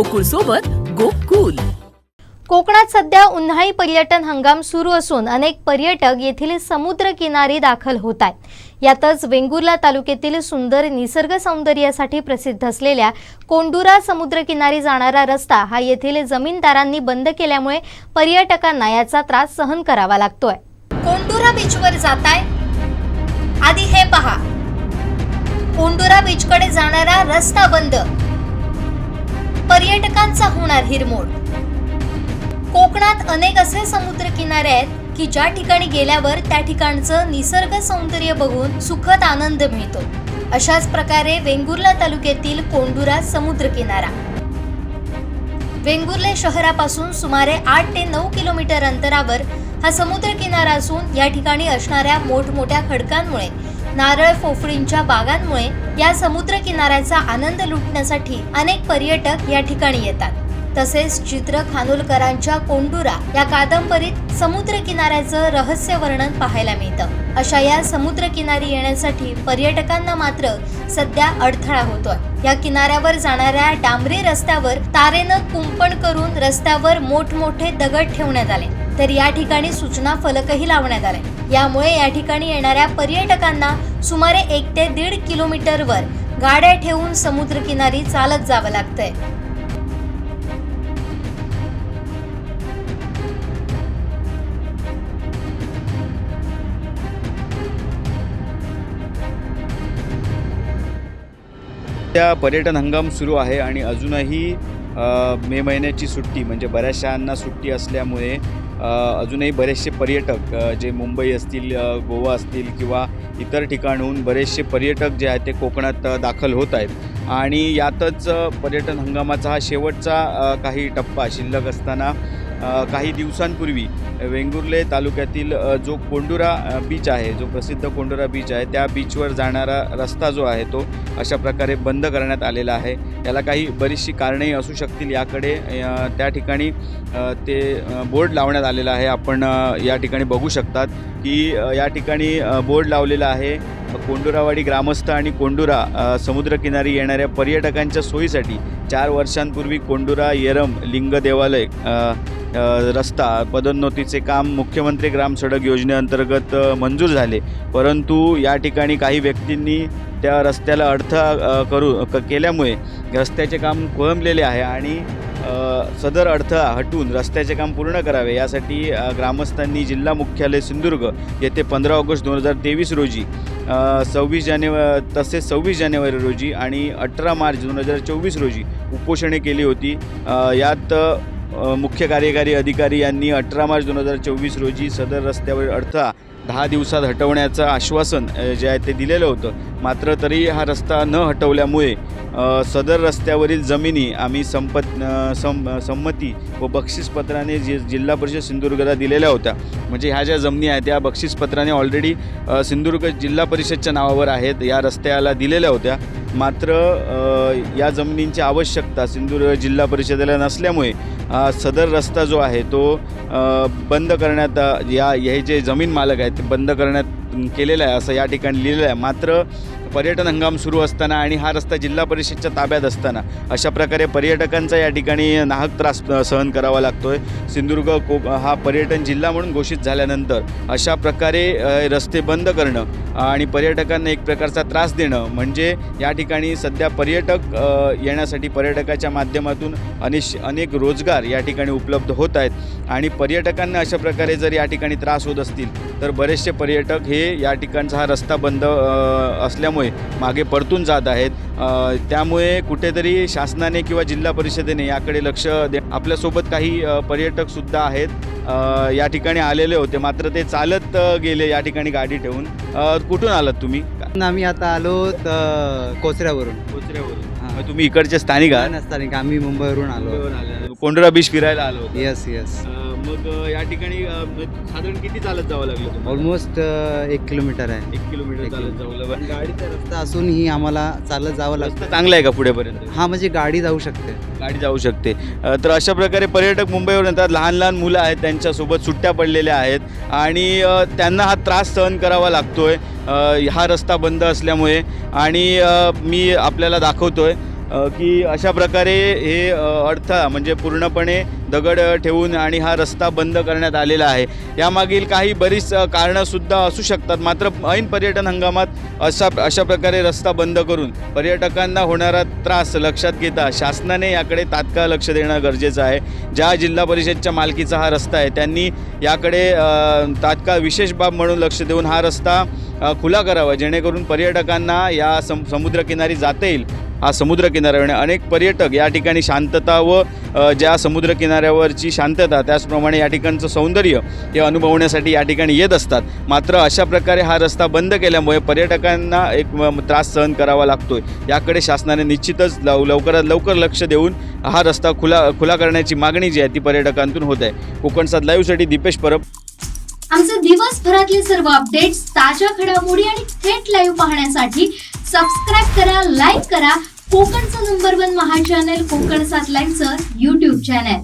गोकुळ सोबत गोकुल. कोकणात सध्या उन्हाळी पर्यटन हंगाम सुरू असून अनेक पर्यटक येथील समुद्रकिनारी दाखल होत आहेत. यातच वेंगुर्ला तालुक्यातील सुंदर निसर्ग सौंदर्यासाठी प्रसिद्ध असलेल्या कोंडुरा समुद्रकिनारी जाणारा रस्ता हा येथील जमीनदारांनी बंद केल्यामुळे पर्यटकांना याचा त्रास सहन करावा लागतोय. कोंडुरा बीचवर जाताय? आधी हे पहा. कोंडुरा बीचकडे जाणारा रस्ता बंद. पर्यटकांचा होणार हिरमोड. कोकणात अनेक असे समुद्र किनारे आहेत की ज्या ठिकाणी गेल्यावर त्या ठिकाणचं निसर्ग सौंदर्य बघून सुखद आनंद मिळतो. अशाच प्रकारे वेंगुर्ला तालुक्यातील कोंडुरा समुद्र किनारा वेंगुर्ले शहरापासून सुमारे आठ ते नऊ किलोमीटर अंतरावर हा समुद्र किनारा असून या ठिकाणी असणाऱ्या मोठमोठ्या खडकांमुळे नारळ फोफडींच्या बागांमुळे या समुद्र किनाऱ्याचा आनंद लुटण्यासाठी अनेक पर्यटक या ठिकाणी येतात. तसेच चित्र खानोलकरांच्या कोंडुरा या कादंबरीत समुद्र किनाऱ्याचं रहस्य वर्णन पाहायला मिळतं. अशा या समुद्र किनारी येण्यासाठी पर्यटकांना मात्र सध्या अडथळा होतोय. या किनाऱ्यावर जाणाऱ्या डांबरी रस्त्यावर तारेनं कुंपण करून रस्त्यावर मोठमोठे दगड ठेवण्यात आले. तर या ठिकाणी सूचना फलकही लावण्यात आले. यामुळे या ठिकाणी येणाऱ्या पर्यटकांना सुमारे एक ते दीड किलोमीटरवर गाड्या ठेवून समुद्रकिनारी चालत जावं लागतंय. त्या पर्यटन हंगाम सुरू आहे आणि अजूनही मे महिन्याची सुट्टी म्हणजे बऱ्याचशांना सुट्टी असल्यामुळे अजूनही बरेचसे पर्यटक जे मुंबई असतील गोवा असतील किंवा इतर ठिकाणहून बरेचसे पर्यटक जे आहेत ते कोकणात दाखल होत आहेत. आणि यातच पर्यटन हंगामाचा हा शेवटचा काही टप्पा शिल्लक असताना काही दिवसांपूर्वी वेंगुर्ले तालुक्यातील जो कोंडुरा बीच आहे जो प्रसिद्ध कोंडुरा बीच आहे त्या बीचवर जाणारा रस्ता जो आहे तो अशा प्रकारे बंद करण्यात आलेला आहे. याला काही बरीचशी कारणेही असू शकतील. याकडे त्या ठिकाणी ते बोर्ड लावण्यात आलेला आहे. आपण या ठिकाणी बघू शकतात की या ठिकाणी बोर्ड लावलेला आहे. कोंडुरावाडी ग्रामस्थ आणि कोंडुरा समुद्रकिनारी येणाऱ्या पर्यटकांच्या सोयीसाठी चार वर्षांपूर्वी कोंडुरा येरम लिंग देवालय रस्ता पदोन्नतीचे काम मुख्यमंत्री ग्राम सडक योजनेअंतर्गत मंजूर झाले. परंतु या ठिकाणी काही व्यक्तींनी त्या रस्त्याला अडथळा करू क केल्यामुळे रस्त्याचे काम खोळंबलेले आहे आणि सदर अडथळा हटवून रस्त्याचे काम पूर्ण करावे यासाठी ग्रामस्थांनी जिल्हा मुख्यालय सिंधुदुर्ग येथे पंधरा ऑगस्ट दोन हजार तेवीस रोजी सव्वीस जानेवारी तसेच सव्वीस जानेवारी रोजी आणि अठरा मार्च दोन हजार चोवीस रोजी उपोषणे केली होती. यात मुख्य कार्यकारी अधिकारी यांनी अठरा मार्च दोन हजार चोवीस रोजी सदर रस्त्यावर अडथळा दहा दिवसात हटवण्याचं आश्वासन जे आहे ते दिलेलं होतं. मात्र तरी हा रस्ता न हटवल्यामुळे सदर रस्त्यावरील जमिनी आम्ही संपत सं संमती व बक्षीसपत्राने जे जिल्हा परिषद सिंधुदुर्गला दिलेल्या होत्या. म्हणजे ह्या ज्या जमिनी आहेत त्या बक्षीसपत्राने ऑलरेडी सिंधुदुर्ग जिल्हा परिषदच्या नावावर आहेत या रस्त्याला दिलेल्या होत्या. मात्र या जमिनींची आवश्यकता सिंधुदुर्ग जिल्हा परिषदेला नसल्यामुळे सदर रस्ता जो आहे तो बंद करण्यात या हे जे जमीन मालक आहेत ते बंद करण्यात केलेलं आहे असं या ठिकाणी लिहिलेलं आहे. मात्र पर्यटन हंगाम सुरू असताना आणि हा रस्ता जिल्हा परिषदच्या ताब्यात असताना अशा प्रकारे पर्यटकांचा या ठिकाणी नाहक त्रास सहन करावा लागतोय. सिंधुदुर्ग को हा पर्यटन जिल्हा म्हणून घोषित झाल्यानंतर अशा प्रकारे रस्ते बंद करणं आणि पर्यटकांना एक प्रकारचा त्रास देणं म्हणजे या ठिकाणी सध्या पर्यटक येण्यासाठी पर्यटकाच्या माध्यमातून अनेश अनेक रोजगार या ठिकाणी उपलब्ध होत आहेत. आणि पर्यटकांना अशा प्रकारे जर या ठिकाणी त्रास होत असतील तर बरेचसे पर्यटक हे या ठिकाणचा हा रस्ता बंद असल्यामुळे मागे परतून जात आहेत. त्यामुळे कुठेतरी शासनाने किंवा जिल्हा परिषदेने याकडे लक्ष दे आपल्यासोबत काही पर्यटकसुद्धा आहेत. या ठिकाणी आलेले होते. मात्र ते चालत गेले या ठिकाणी गाडी ठेवून. कुठून आलात तुम्ही? आम्ही आता आलो कोचऱ्यावरून. कोचऱ्यावरून. तुम्ही इकडचे स्थानिक आहात? नसताना आम्ही मुंबईवरून आले. कोंडरा बीच फिरायला आलो होतो. येस येस अ, मग अ, या ठिकाणी अ, साधारण किती चालत जावं लागलं तुम्हाला? ऑलमोस्ट एक किलोमीटर आहे. एक किलोमीटर एक चालत. जावं लागलं. गाडीचा रस्ता असूनही आम्हाला चालत जावं रस्ता लागतं. चांगला आहे का पुढेपर्यंत? हा म्हणजे गाडी जाऊ शकते. गाडी जाऊ शकते. अ, तर अशा प्रकारे पर्यटक मुंबईवरून येतात. लहान लहान मुलं आहेत त्यांच्यासोबत सुट्ट्या पडलेल्या आहेत. आणि अ, त्यांना हा त्रास सहन करावा लागतोय. अ, हा रस्ता बंद असल्यामुळे. आणि अ, मी आपल्याला दाखवतोय की अशा प्रकारे हे अडथळा म्हणजे पूर्णपणे दगड ठेवून आणि हा रस्ता बंद करण्यात आलेला आहे. यामागील काही बरीच कारणंसुद्धा असू शकतात. मात्र ऐन पर्यटन हंगामात अशा अशा प्रकारे रस्ता बंद करून पर्यटकांना होणारा त्रास लक्षात घेता शासनाने याकडे तात्काळ लक्ष देणं गरजेचं आहे. ज्या जिल्हा परिषदच्या मालकीचा हा रस्ता आहे त्यांनी याकडे तात्काळ विशेष बाब म्हणून लक्ष देऊन हा रस्ता खुला करावा जेणेकरून पर्यटकांना या सम समुद्रकिनारी जाता येईल. हा समुद्रकिनाऱ्याने अनेक पर्यटक या ठिकाणी शांतता व ज्या समुद्रकिनाऱ्यावरची शांतता त्याचप्रमाणे या ठिकाणचं सौंदर्य हे अनुभवण्यासाठी या ठिकाणी येत असतात. मात्र अशा प्रकारे हा रस्ता बंद केल्यामुळे पर्यटकांना एक त्रास सहन करावा लागतोय. याकडे शासनाने निश्चितच लव लवकरात लवकर लक्ष देऊन हा रस्ता खुला खुला करण्याची मागणी जी आहे ती पर्यटकांतून होत आहे. कोकणसात लाईव्हसाठी दीपेश परब. आमचे दिवसभरातले सर्व अपडेट्स ताज्या घडामोडी आणि थेट लाईव्ह पाहण्यासाठी सबस्क्राईब करा लाईक करा. कोकणचं नंबर वन महा चॅनल कोकण सात लाईव्हचं युट्यूब चॅनल